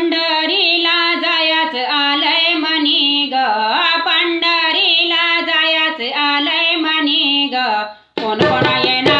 पंढरीला जायाच आलय म्हणी ग. पंढरीला जायाच आलय म्हणी ग. कोण कोणा येणार?